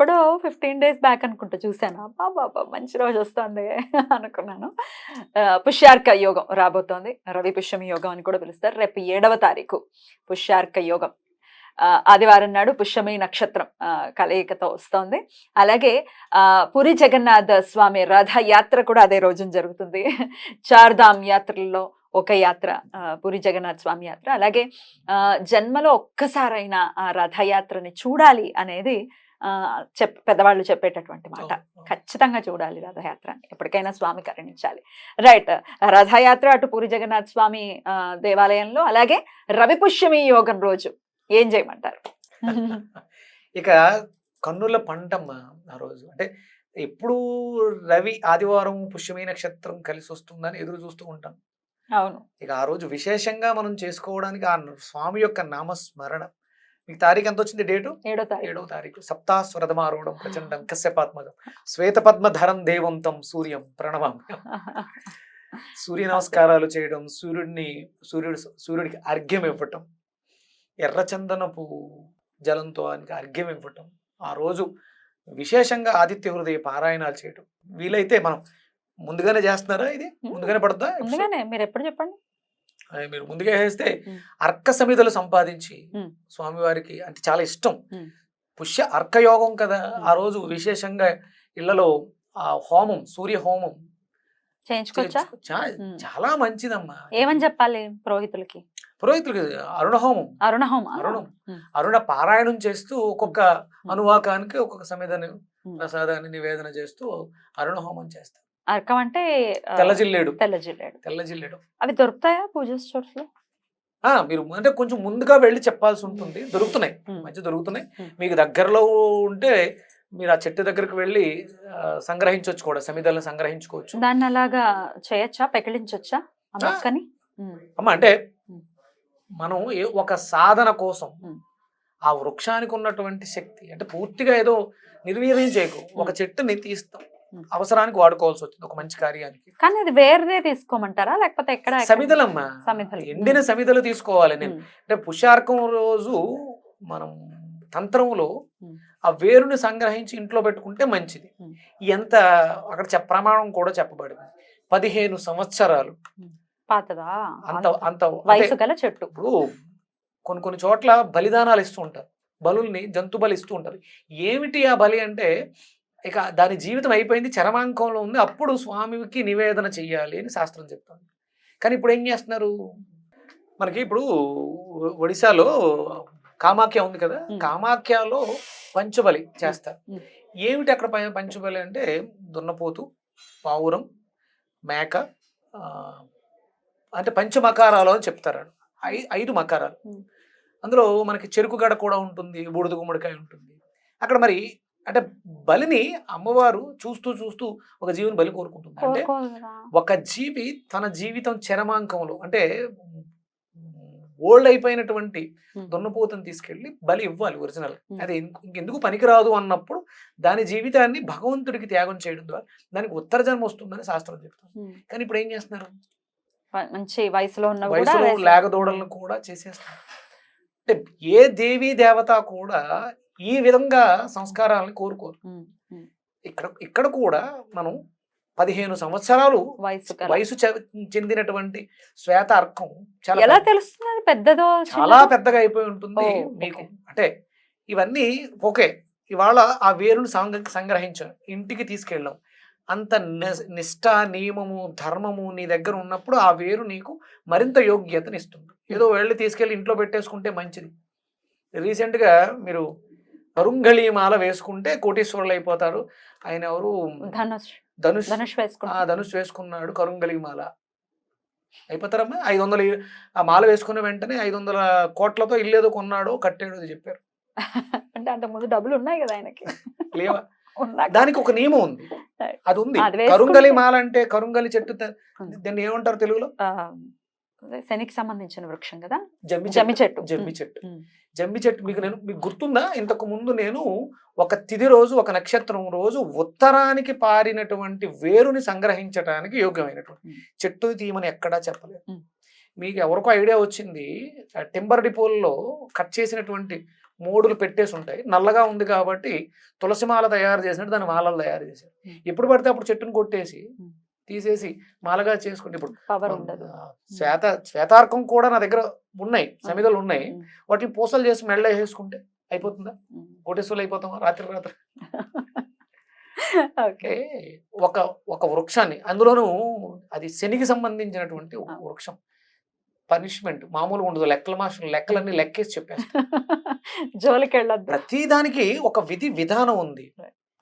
ఎప్పుడో fifteen days back అనుకుంటా చూశాను. అబ్బా బాబా మంచి రోజు వస్తుంది అనుకున్నాను. పుష్యార్క యోగం రాబోతోంది. రవి పుష్యమి యోగం అని కూడా పిలుస్తారు. రేపు ఏడవ తారీఖు పుష్యార్క యోగం. ఆదివారం నాడు పుష్యమి నక్షత్రం కలయికతో వస్తోంది. అలాగే పురి జగన్నాథ స్వామి రథయాత్ర కూడా అదే రోజున జరుగుతుంది. చార్ధామ్ యాత్రల్లో ఒక యాత్ర పురి జగన్నాథ్ స్వామి యాత్ర. అలాగే జన్మలో ఒక్కసారైనా ఆ రథయాత్రని చూడాలి అనేది చెప్ పెద్దవాళ్ళు చెప్పేటటువంటి మాట. ఖచ్చితంగా చూడాలి రథయాత్ర. ఎప్పటికైనా స్వామి కరుణించాలి. రైట్. రథయాత్ర అటు పూరి జగన్నాథ్ స్వామి దేవాలయంలో అలాగే రవిపుష్యమి యోగం రోజు. ఏం చేయమంటారు? ఇక కన్నుల పంటమ్మ ఆ రోజు. అంటే ఎప్పుడు రవి ఆదివారం పుష్యమి నక్షత్రం కలిసి వస్తుందని ఎదురు చూస్తూ ఉంటాం. అవును. ఇక ఆ రోజు విశేషంగా మనం చేసుకోవడానికి ఆ స్వామి యొక్క నామస్మరణ. మీకు తారీఖు ఎంత వచ్చింది డేటు? ఏడో తారీఖు. ఏడవ తారీఖు. సప్తాస్వరదమారూఢం ప్రచండం కశ్యపాత్మజం శ్వేతపద్మధరం దేవంతం సూర్యం ప్రణవం సూర్య నమస్కారాలు చేయడం సూర్యుడిని సూర్యుడు సూర్యుడికి అర్ఘ్యం ఇవ్వటం ఎర్రచందనపు జలంతో ఆయనకి అర్ఘ్యం ఇవ్వటం ఆ రోజు విశేషంగా ఆదిత్య హృదయ పారాయణాలు చేయటం. వీలైతే మనం ముందుగానే చేస్తున్నారా ఇది? ముందుగానే పడుతుందా ముందుగానే. మీరు ఎప్పుడు చెప్పండి? మీరు ముందుగా వేస్తే. అర్క సమిధలు సంపాదించి. స్వామివారికి అంటే చాలా ఇష్టం. పుష్య అర్కయోగం కదా. ఆ రోజు విశేషంగా ఇళ్ళలో ఆ హోమం సూర్య హోమం. చాలా మంచిదమ్మా ఏమని చెప్పాలి పురోహితులకి పురోహితులకి అరుణ హోమం అరుణ హోమ అరుణం. అరుణ పారాయణం చేస్తూ ఒక్కొక్క అనువాకానికి ఒక్కొక్క సమిధని. ప్రసాదాన్ని నివేదన చేస్తూ అరుణ హోమం చేస్తారు అర్కం అంటే తెల్ల జిల్లేడు తెల్ల జిల్లేడు తెల్ల జిల్లేడు అవి దొరుకుతాయా పూజ స్టోర్స్లో మీరు అంటే కొంచెం ముందుగా వెళ్ళి చెప్పాల్సి ఉంటుంది. దొరుకుతున్నాయి. మంచి దొరుకుతున్నాయి. మీకు దగ్గరలో ఉంటే మీరు ఆ చెట్టు దగ్గరకు వెళ్ళి సంగ్రహించవచ్చు కూడా. సమిధలను సంగ్రహించుకోవచ్చు. దాన్ని అలాగా చేయొచ్చా? పెకిలించొచ్చా? ఆ. మొక్కని? అమ్మ అంటే. మనం ఒక సాధన కోసం. ఆ వృక్షానికి ఉన్నటువంటి శక్తి అంటే పూర్తిగా ఏదో నిర్వీర్యం చేయకు. ఒక చెట్టుని తీస్తాం. అవసరానికి వాడుకోవాల్సి వచ్చింది ఒక మంచి కార్యానికి. కానీ అది వేరేదే తీసుకోమంటారా? లేకపోతే ఎక్కడ? సమిధలమ్మా సమిధలు. ఎండిన సమిధలు తీసుకోవాలి నేను. అంటే పుష్యార్కం రోజు మనం తంత్రంలో. ఆ వేరుని సంగ్రహించి ఇంట్లో పెట్టుకుంటే మంచిది. ఎంత అక్కడ ప్రమాణం కూడా చెప్పబడింది. పదిహేను సంవత్సరాలు. పాతదా? అంత అంత వయసు గల చెట్టు. ఇప్పుడు కొన్ని కొన్ని చోట్ల బలిదానాలు ఇస్తూ ఉంటారు. బలుల్ని జంతు బలి ఇస్తూ ఉంటారు. ఏమిటి ఆ బలి అంటే ఇక దాని జీవితం అయిపోయింది చరమాంకంలో ఉంది. అప్పుడు స్వామికి నివేదన చెయ్యాలి అని శాస్త్రం చెప్తుంది. కానీ ఇప్పుడు ఏం చేస్తున్నారు? మనకి ఇప్పుడు ఒడిశాలో కామాఖ్య ఉంది కదా. కామాఖ్యలో పంచబలి చేస్తారు. ఏమిటి అక్కడ పంచబలి అంటే? దున్నపోతు పావురం మేక అంటే పంచమకారాలు అని చెప్తారు. ఐ ఐదు మకారాలు. అందులో మనకి చెరుకు గడ కూడా ఉంటుంది బూడిద గుమ్మడికాయ ఉంటుంది. అక్కడ మరి అంటే బలిని అమ్మవారు చూస్తూ చూస్తూ ఒక జీవిని బలి కోరుకుంటుంది అంటే? ఒక జీవి తన జీవితం చరమాంకంలో అంటే ఓల్డ్ అయిపోయినటువంటి. దున్నపోతుని తీసుకెళ్ళి బలి ఇవ్వాలి ఒరిజినల్. అది ఇంక- ఇంకెందుకు పనికిరాదు అన్నప్పుడు దాని జీవితాన్ని భగవంతుడికి త్యాగం చేయడం ద్వారా దానికి ఉత్తర జన్మ వస్తుందని శాస్త్రం చెప్తుంది. కానీ ఇప్పుడు ఏం చేస్తున్నారు మంచి వయసులో ఉన్న వయసులో లేగదూడలను కూడా చేసేస్తున్నారు అంటే ఏ దేవీ దేవత కూడా ఈ విధంగా సంస్కారాలను కోరుకోరు. ఇక్కడ ఇక్కడ కూడా మనం పదిహేను సంవత్సరాలు వయసు చెందినటువంటి శ్వేత అర్కం చాలా ఎలా తెలుస్తుంది? పెద్దదో చాలా? పెద్దగా అయిపోయి ఉంటుంది మీకు. అంటే ఇవన్నీ ఓకే ఇవాళ ఆ వేరును సంగ సంగ్రహించాం. ఇంటికి తీసుకెళ్ళాం. అంత ని- నిష్ఠ నియమము ధర్మము నీ దగ్గర ఉన్నప్పుడు ఆ వేరు నీకు మరింత యోగ్యతని ఇస్తుంది ఏదో వెళ్ళి తీసుకెళ్ళి ఇంట్లో పెట్టేసుకుంటే మంచిది. రీసెంట్గా మీరు కరుంగళి మాల వేసుకుంటే కోటీశ్వరులు అయిపోతారు ఆయన ఎవరు? ధనుష్. ధనుష్. వేసుకుంటా ధనుష్ వేసుకున్నాడు కరుంగలి మాల అయిపోతారమ్మా? ఐదు వందలు ఆ మాల వేసుకున్న వెంటనే ఐదు వందల కోట్లతో ఇల్లేదో కొన్నాడో కట్టాడో అది చెప్పారు. అంటే అంత ముందు డబ్బులు ఉన్నాయి కదా ఆయనకి? లేవా? దానికి ఒక నియమం ఉంది. అది ఉంది. కరుంగలి మాల అంటే కరుంగలి చెట్టు. దీన్ని ఏమంటారు తెలుగులో? శనికి సంబంధించిన వృక్షం కదా జమ్మి జమ్మి చెట్టు జమ్మి చెట్టు. జమ్మి చెట్టు మీకు నేను మీకు గుర్తుందా ఇంతకు ముందు నేను ఒక తిది రోజు ఒక నక్షత్రం రోజు ఉత్తరానికి పారినటువంటి వేరుని సంగ్రహించడానికి యోగ్యమైనటువంటి. చెట్టు తీయమని ఎక్కడా చెప్పలేదు. మీకు ఎవరికో ఐడియా వచ్చింది టింబర్ డిపోల్లో కట్ చేసినటువంటి మోడులు పెట్టేసి ఉంటాయి నల్లగా ఉంది కాబట్టి తులసి మాల తయారు చేసినట్టు దాని మాలలు తయారు చేశారు. ఎప్పుడు పడితే అప్పుడు చెట్టును కొట్టేసి. తీసేసి మాలగా చేసుకుంటే ఇప్పుడు పవర్ ఉండదు. ఆ, శ్వేత శ్వేతార్కం కూడా నా దగ్గర ఉన్నాయి సమిధలు ఉన్నాయి. వాటిని పూసలు చేసి మెళ్ళ వేసుకుంటే అయిపోతుందా. కోటేశ్వర్లు అయిపోతాం రాత్రి రాత్రి. ఓకే. ఒక ఒక వృక్షాన్ని అందులోనూ అది శనికి సంబంధించినటువంటి ఒక. వృక్షం. పనిష్మెంట్ మామూలుగా ఉండదు. లెక్కల మాస్టర్ లెక్కలన్నీ లెక్కేసి చెప్పేస్తారు జోలికి వెళ్ళొద్దు ప్రతి దానికి ఒక విధి విధానం ఉంది.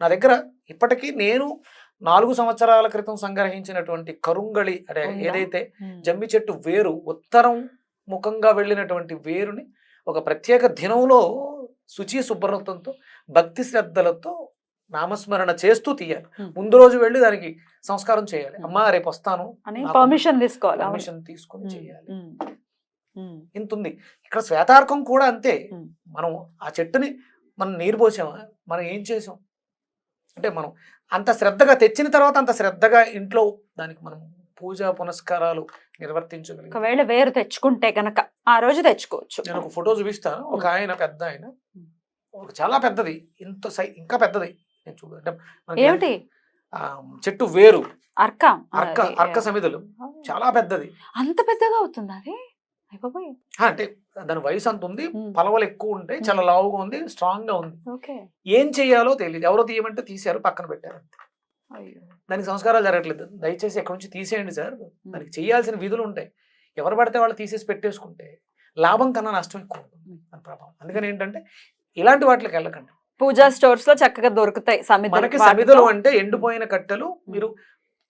నా దగ్గర ఇప్పటికీ నేను నాలుగు సంవత్సరాల క్రితం సంగ్రహించినటువంటి కరుంగళి అంటే ఉందా? ఏదైతే జమ్మి చెట్టు వేరు ఉత్తరం ముఖంగా వెళ్ళినటువంటి వేరుని ఒక ప్రత్యేక దినంలో శుచి శుభ్రతంతో భక్తి శ్రద్ధలతో నామస్మరణ చేస్తూ తీయాలి. ముందు రోజు వెళ్ళి దానికి సంస్కారం చేయాలి. అమ్మా రేపు వస్తాను. పర్మిషన్ తీసుకోవాలి. పర్మిషన్ తీసుకొని చేయాలి. ఇంత ఉంది. ఇక్కడ శ్వేతార్కం కూడా అంతే. మనం ఆ చెట్టుని మనం నీరు పోసామా? మనం ఏం చేసాం? అంటే మనం అంత శ్రద్ధగా తెచ్చిన తర్వాత అంత శ్రద్ధగా ఇంట్లో దానికి మనం పూజ పునస్కారాలు నిర్వర్తించగలిగాం. ఒకవేళ వేరు తెచ్చుకుంటే గనక ఆ రోజు తెచ్చుకోవచ్చు. నేను ఒక ఫోటో చూపిస్తాను. ఒక ఆయన పెద్ద ఆయన. ఒక చాలా పెద్దది. ఇంత సై ఇంకా పెద్దది. నేను చూడ అంటే మనకి ఏమిటి? చెట్టు వేరు. అర్క. అర్క అర్క సమిధులు చాలా పెద్దది. అంత పెద్దగా అవుతుంది అది? అంటే దాని వయసు అంత ఉంది. పలవలు ఎక్కువ ఉంటాయి చాలా లావుగా ఉంది స్ట్రాంగ్గా ఉంది ఏం చేయాలో తెలియదు ఎవరో తీయమంటే తీశారు పక్కన పెట్టారు దానికి సంస్కారాలు జరగట్లేదు. దయచేసి ఎక్కడి నుంచి తీసేయండి సార్. దానికి చేయాల్సిన విధులు ఉంటాయి. ఎవరు పడితే వాళ్ళు తీసేసి పెట్టేసుకుంటే లాభం కన్నా నష్టం ఎక్కువ ఉంటుంది దాని ప్రభావం. అందుకని ఏంటంటే ఇలాంటి వాటికి వెళ్ళకండి. పూజా స్టోర్స్లో చక్కగా దొరుకుతాయి. మనకి సమిధులు అంటే ఎండిపోయిన కట్టెలు మీరు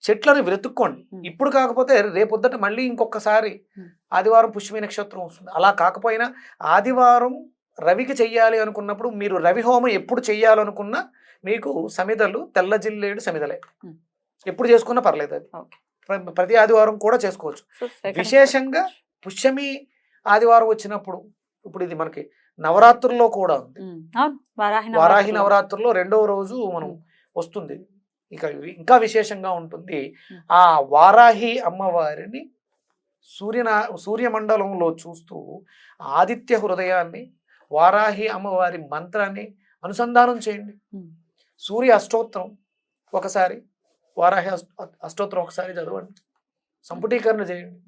చెట్లను వెతుక్కోండి. ఇప్పుడు కాకపోతే రేపొద్దట మళ్ళీ ఇంకొకసారి. ఆదివారం పుష్యమి నక్షత్రం వస్తుంది. అలా కాకపోయినా ఆదివారం రవికి చెయ్యాలి అనుకున్నప్పుడు మీరు రవి హోమం ఎప్పుడు చెయ్యాలనుకున్నా మీకు సమిధలు తెల్ల జిల్లేడు సమిధలే. ఎప్పుడు చేసుకున్నా పర్లేదు అది. ప్రతి ఆదివారం కూడా చేసుకోవచ్చు. విశేషంగా పుష్యమి ఆదివారం వచ్చినప్పుడు ఇప్పుడు ఇది మనకి నవరాత్రుల్లో కూడా ఉంది. వారాహి వారాహి నవరాత్రులు. నవరాత్రుల్లో రెండవ రోజు మనం. వస్తుంది. ఇక ఇంకా విశేషంగా ఉంటుంది. ఆ వారాహి అమ్మవారిని సూర్యనా సూర్యమండలంలో చూస్తూ ఆదిత్య హృదయాన్ని వారాహి అమ్మవారి మంత్రాన్ని అనుసంధానం చేయండి. సూర్య అష్టోత్తరం ఒకసారి వారాహి అష్ట- అష్టోత్తరం ఒకసారి చదవండి సంపుటీకరణ చేయండి.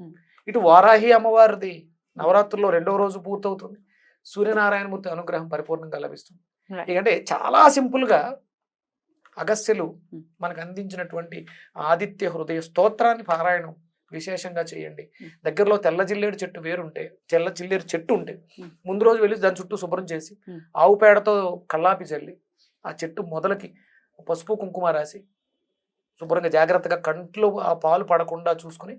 ఇటు వారాహి అమ్మవారిది నవరాత్రుల్లో రెండవ రోజు పూర్తవుతుంది సూర్యనారాయణమూర్తి అనుగ్రహం పరిపూర్ణంగా లభిస్తుంది. ఎందుకంటే చాలా సింపుల్గా అగస్త్యులు. మనకు అందించినటువంటి ఆదిత్య హృదయ స్తోత్రాన్ని పారాయణం విశేషంగా చేయండి. దగ్గరలో తెల్ల జిల్లేడు చెట్టు వేరుంటే తెల్ల జిల్లేడు చెట్టు ఉంటే. ముందు రోజు వెళ్ళి దాని చుట్టూ శుభ్రం చేసి. ఆవు పేడతో కల్లాపి చల్లి ఆ చెట్టు మొదలకి పసుపు కుంకుమ రాసి శుభ్రంగా జాగ్రత్తగా కంట్లో ఆ పాలు పడకుండా చూసుకుని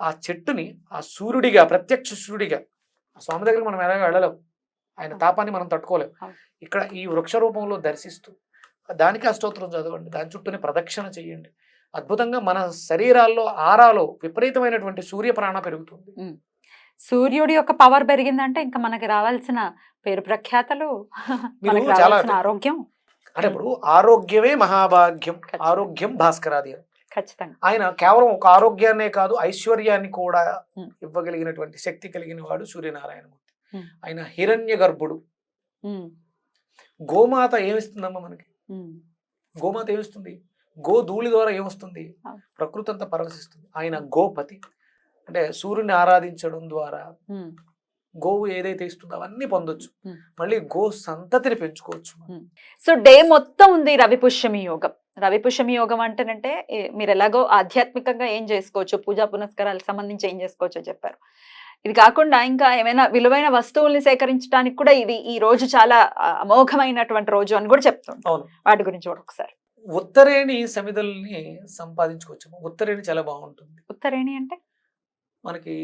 ఆ చెట్టుని ఆ సూర్యుడిగా ప్రత్యక్ష సూర్యుడిగా ఆ స్వామి దగ్గర మనం ఎలాగో వెళ్ళలేం ఆయన తాపాన్ని మనం తట్టుకోలేం. ఇక్కడ ఈ వృక్ష రూపంలో దర్శిస్తూ దానికి అష్టోత్తరం చదవండి. దాని చుట్టూని ప్రదక్షిణ చేయండి. అద్భుతంగా మన శరీరాల్లో ఆరాలో విపరీతమైనటువంటి సూర్య ప్రాణ పెరుగుతుంది. సూర్యుడి యొక్క పవర్ పెరిగిందంటే ఇంకా మనకి రావాల్సిన పేరు ప్రఖ్యాతలు మనకి రావాల్సిన ఆరోగ్యం. అంటే ఇప్పుడు ఆరోగ్యమే మహాభాగ్యం. ఆరోగ్యం భాస్కరాది ఖచ్చితంగా. ఆయన కేవలం ఒక ఆరోగ్యాన్నే కాదు ఐశ్వర్యాన్ని కూడా. ఇవ్వగలిగినటువంటి శక్తి కలిగిన వాడు సూర్యనారాయణమూర్తి. ఆయన హిరణ్య గర్భుడు గోమాత ఏమిస్తుందమ్మా మనకి? గోమాత ఏమిస్తుంది? గో ధూళి ద్వారా ఏమొస్తుంది. ప్రకృతి అంతా పరవశిస్తుంది. ఆయన గోపతి. అంటే సూర్యుని ఆరాధించడం ద్వారా గోవు ఏదైతే ఇస్తుందో అవన్నీ పొందొచ్చు. మళ్ళీ గో సంతతిని పెంచుకోవచ్చు సో డే మొత్తం ఉంది రవి పుష్యమి యోగం. రవి పుష్యమి యోగం అంటేనంటే మీరు ఎలాగో ఆధ్యాత్మికంగా ఏం చేసుకోవచ్చు? పూజా పునస్కారాలకు సంబంధించి ఏం చేసుకోవచ్చో చెప్పారు. ఇది కాకుండా ఇంకా ఏమైనా విలువైన వస్తువుల్ని సేకరించడానికి కూడా ఇది ఈ రోజు చాలా అమోఘమైనటువంటి రోజు అని కూడా అవును. వాటి గురించి కూడా ఒకసారి. ఉత్తరేణి సమిధల్ని సంపాదించుకోవచ్చు ఉత్తరేణి చాలా బాగుంటుంది. ఉత్తరేణి అంటే? మనకి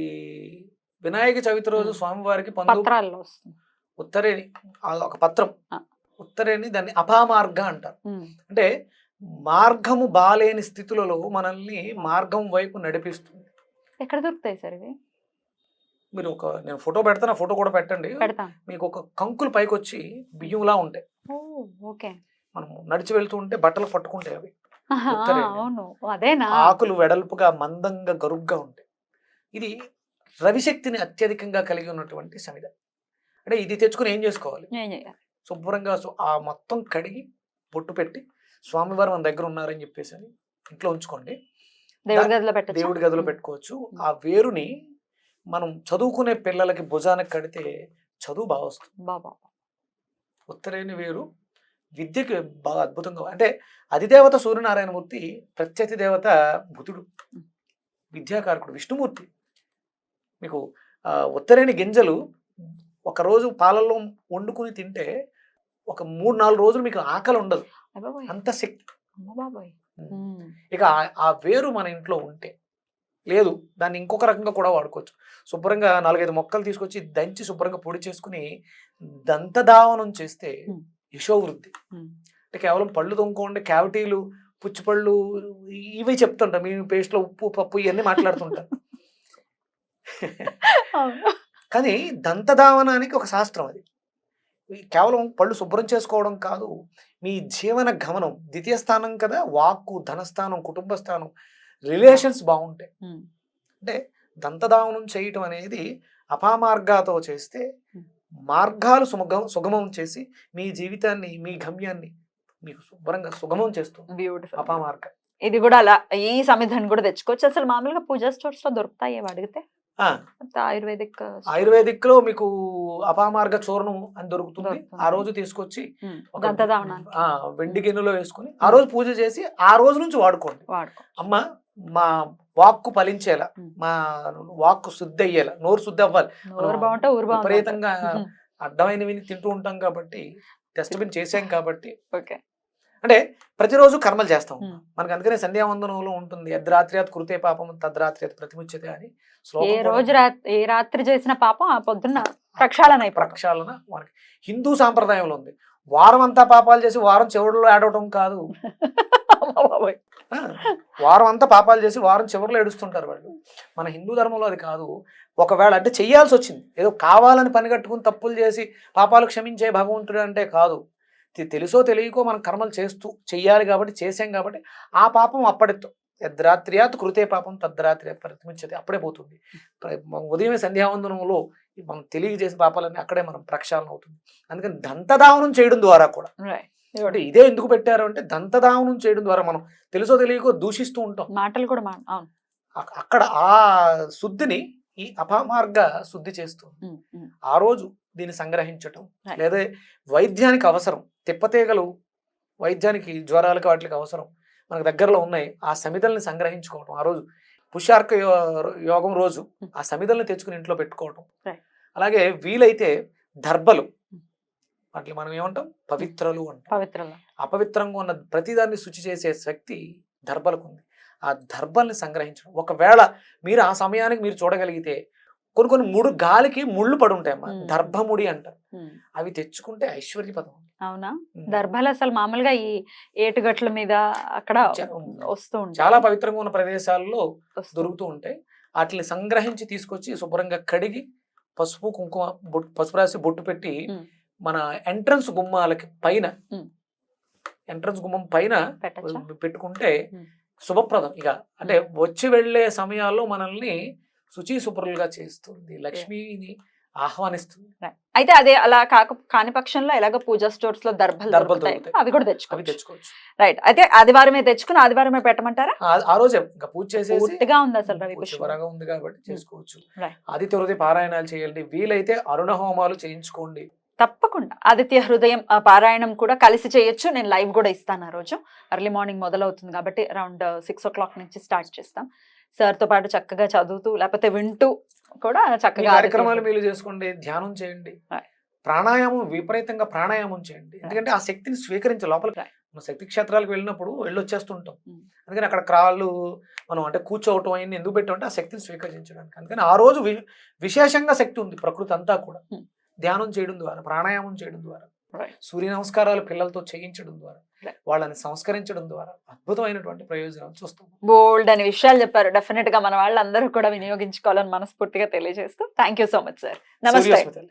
వినాయక చవితి రోజు. స్వామివారికి పత్రాల్లో ఉత్తరేణి ఆ ఒక పత్రం. ఉత్తరేణి దాన్ని అపామార్గ అంటారు. అంటే మార్గము బాలేని స్థితులలో మనల్ని మార్గం వైపు నడిపిస్తుంది. ఎక్కడ దొరుకుతాయి సార్ ఇవి? మీరు ఒక నేను ఫోటో పెడతాను ఆ ఫోటో కూడా పెట్టండి. మీకు ఒక కంకులు పైకి వచ్చి బియ్యంలా ఉంటాయి. మనం నడిచి వెళ్తూ ఉంటే బట్టలు పట్టుకుంటాయి అవి. ఆకులు వెడల్పుగా మందంగా గరుగ్గా ఉంటాయి. ఇది రవిశక్తిని అత్యధికంగా కలిగి ఉన్నటువంటి సమిధ. అంటే ఇది తెచ్చుకుని ఏం చేసుకోవాలి? శుభ్రంగా ఆ మొత్తం కడిగి బొట్టు పెట్టి స్వామివారు మన దగ్గర ఉన్నారని చెప్పేసి ఇంట్లో ఉంచుకోండి. దేవుడి గదిలో పెట్టుకోవచ్చు. ఆ వేరుని మనం చదువుకునే పిల్లలకి భుజానికి కడితే చదువు బాగా వస్తుంది. బాబా ఉత్తరేణి వేరు విద్యకి బాగా అద్భుతంగా అంటే అధిదేవత సూర్యనారాయణమూర్తి ప్రత్యతి దేవత బుధుడు విద్యాకారకుడు విష్ణుమూర్తి. మీకు ఉత్తరేణి గింజలు ఒకరోజు పాలల్లో వండుకుని తింటే ఒక మూడు నాలుగు రోజులు మీకు ఆకలి ఉండదు. అంత శక్తి. ఇక ఆ వేరు మన ఇంట్లో ఉంటే లేదు దాన్ని ఇంకొక రకంగా కూడా వాడుకోవచ్చు శుభ్రంగా నాలుగైదు మొక్కలు తీసుకొచ్చి దంచి శుభ్రంగా పొడి చేసుకుని దంతధావనం చేస్తే. యశోవృద్ధి. అంటే కేవలం పళ్ళు తొంగుకోండి క్యావిటీలు పుచ్చిపళ్ళు ఇవి చెప్తుంటాం మీ పేస్ట్లో ఉప్పు పప్పు ఇవన్నీ మాట్లాడుతుంటాం. కానీ దంతధావనానికి ఒక శాస్త్రం అది కేవలం పళ్ళు శుభ్రం చేసుకోవడం కాదు మీ జీవన గమనం ద్వితీయ స్థానం కదా వాక్కు ధనస్థానం కుటుంబ స్థానం రిలేషన్స్ బాగుంటాయి. అంటే దంతధావనం చేయటం అనేది అపామార్గాతో చేస్తే. మార్గాలు సుమగం సుగమం చేసి మీ జీవితాన్ని మీ గమ్యాన్ని మీకు శుభ్రంగా సుగమం చేస్తుంది. బ్యూటిఫుల్ అపామార్గ. ఇది కూడా అలా ఈ సమిధాన్ని కూడా తెచ్చుకోవచ్చు. అసలు మామూలుగా పూజా స్టోర్స్లో దొరుకుతాయి ఏమో అడిగితే? ఆయుర్వేదిక్ ఆయుర్వేదిక్లో మీకు అపామార్గ చూర్ణం అని దొరుకుతుంది. ఆ రోజు తీసుకొచ్చి వెండి గిన్నెలో వేసుకుని ఆ రోజు పూజ చేసి ఆ రోజు నుంచి వాడుకోండి. వాడుకో. అమ్మ మా వాక్కు ఫలించేలా. మా వాక్కు శుద్ధి అయ్యేలా నోరు శుద్ధి అవ్వాలి విపరీతంగా అడ్డమైనవి తింటూ ఉంటాం కాబట్టి డస్ట్బిన్ చేసాం కాబట్టి. ఓకే. అంటే ప్రతిరోజు కర్మలు చేస్తాం. మనకు అందుకనే సంధ్యావందనంలో ఉంటుంది యద్రాత్ర్యాత్ కృతే పాపం తద్రాత్ర్యాత్ ప్రతిముచ్యతే అని ఏ రోజు ఏ రాత్రి చేసిన పాపం ఆ పొద్దున్న ప్రక్షాళన ప్రక్షాళన మనకి. హిందూ సాంప్రదాయంలో ఉంది. వారం అంతా పాపాలు చేసి వారం చివరిలో ఏడవటం కాదు. వారం అంతా పాపాలు చేసి వారం చివరిలో ఏడుస్తుంటారు వాళ్ళు. మన హిందూ ధర్మంలో అది కాదు. ఒకవేళ అంటే చెయ్యాల్సి వచ్చింది ఏదో కావాలని పని కట్టుకుని తప్పులు చేసి పాపాలు క్షమించే భగవంతుడు అంటే కాదు. తెలుసో తెలియకో మనం కర్మలు చేస్తూ చెయ్యాలి కాబట్టి చేసాం కాబట్టి ఆ పాపం అప్పటితో. యద్రాత్రియాత్ కృతే పాపం తద్రాత్రి ప్రతిమించది అప్పుడే పోతుంది. ఉదయమే సంధ్యావందనంలో మనం తెలియజేసిన పాపాలన్నీ అక్కడే మనం ప్రక్షాళన అవుతుంది. అందుకని దంతదావనం చేయడం ద్వారా కూడా అంటే ఇదే ఎందుకు పెట్టారు అంటే దంతధావనం చేయడం ద్వారా మనం తెలుసో తెలియకో దూషిస్తూ ఉంటాం మాటలు కూడా అవును అక్కడ ఆ శుద్ధిని ఈ అపమార్గ శుద్ధి ఉమ్. ఆ రోజు దీన్ని సంగ్రహించటం. లేదా వైద్యానికి అవసరం తిప్పతీగలు వైద్యానికి జ్వరాలకు వాటికి అవసరం మనకు దగ్గరలో ఉన్నాయి ఆ సమిధల్ని సంగ్రహించుకోవటం ఆ రోజు పుష్యార్క యోగం రోజు ఆ సమిధల్ని తెచ్చుకుని ఇంట్లో పెట్టుకోవటం. అలాగే వీలైతే దర్భలు వాటిని మనం ఏమంటాం? పవిత్రలు అంటాం. పవిత్రలో. అపవిత్రంగా ఉన్న ప్రతిదాన్ని శుచి చేసే శక్తి దర్భలకు ఉంది ఆ దర్భల్ని సంగ్రహించడం. ఒకవేళ మీరు ఆ సమయానికి మీరు చూడగలిగితే కొన్ని కొన్ని ముడు గాలికి ముళ్ళు పడి ఉంటాయమ్మా మ్మ్. దర్భముడి అంటారు. అవి తెచ్చుకుంటే ఐశ్వర్యపదం అవునా? మ్మ్. దర్భలు అసలు మామూలుగా ఈ ఏటుగట్ల మీద అక్కడ వస్తూ ఉంటాయి. చాలా పవిత్రంగా ఉన్న ప్రదేశాల్లో దొరుకుతూ ఉంటాయి. వాటిని సంగ్రహించి తీసుకొచ్చి శుభ్రంగా కడిగి పసుపు కుంకుమ పసుపు రాసి బొట్టు పెట్టి. మన ఎంట్రన్స్ గుమ్మాలకి పైన. ఎంట్రన్స్ గుమ్మం పైన పెట్టుకుంటే. శుభప్రదం. ఇక అంటే వచ్చి వెళ్ళే సమయాల్లో మనల్ని శుచి శుభ్రులుగా చేస్తుంది లక్ష్మిని ఆహ్వానిస్తుంది. అయితే అదే అలా కాక కాని పక్షంలో ఎలాగో పూజా స్టోర్స్లో దర్భలు. అవి కూడా తెచ్చుకోవచ్చు. రైట్ అయితే ఆదివారమే తెచ్చుకుని ఆదివారమే పెట్టమంటారా? ఆ- రోజే ఇంకా పూజ పూర్తిగా ఉంది అసలు రవి చివరగా ఉంది కాబట్టి చేసుకోవచ్చు. Right. ఆదిత్య హృదయ పారాయణాలు చేయండి. వీలైతే అరుణ హోమాలు చేయించుకోండి. తప్పకుండా ఆదిత్య హృదయం ఆ, పారాయణం కూడా కలిసి చేయొచ్చు నేను లైవ్ కూడా ఇస్తాను ఆ రోజు ఎర్లీ మార్నింగ్ మొదలవుతుంది కాబట్టి అరౌండ్ సిక్స్ ఓ క్లాక్ నుంచి స్టార్ట్ చేస్తాం సార్తో పాటు చక్కగా చదువుతూ లేకపోతే వింటూ కూడా చక్కగా కార్యక్రమాలు. మీరు చేసుకోండి ధ్యానం చేయండి. ప్రాణాయామం విపరీతంగా ప్రాణాయామం చేయండి ఎందుకంటే ఆ శక్తిని స్వీకరించే లోపల. మన శక్తి క్షేత్రాలకు వెళ్ళినప్పుడు వెళ్ళొచ్చేస్తుంటాం Mm. అందుకని అక్కడ క్రాళ్ళు మనం అంటే కూర్చోవటం అయింది ఎందుకు పెట్టామంటే ఆ శక్తిని స్వీకరించడానికి అందుకని ఆ రోజు విశేషంగా శక్తి ఉంది ప్రకృతి అంతా కూడా Mm. ధ్యానం చేయడం ద్వారా ప్రాణాయామం చేయడం ద్వారా. సూర్య నమస్కారాలు పిల్లలతో చేయించడం ద్వారా. వాళ్ళని సంస్కరించడం ద్వారా అద్భుతమైనటువంటి ప్రయోజనాలు చూస్తాం బోల్డ్ అని విషయాలు చెప్పారు డెఫినెట్గా మన వాళ్ళందరూ కూడా వినియోగించుకోవాలని మనస్ఫూర్తిగా తెలియజేస్తూ thank you so much sir నమస్తే.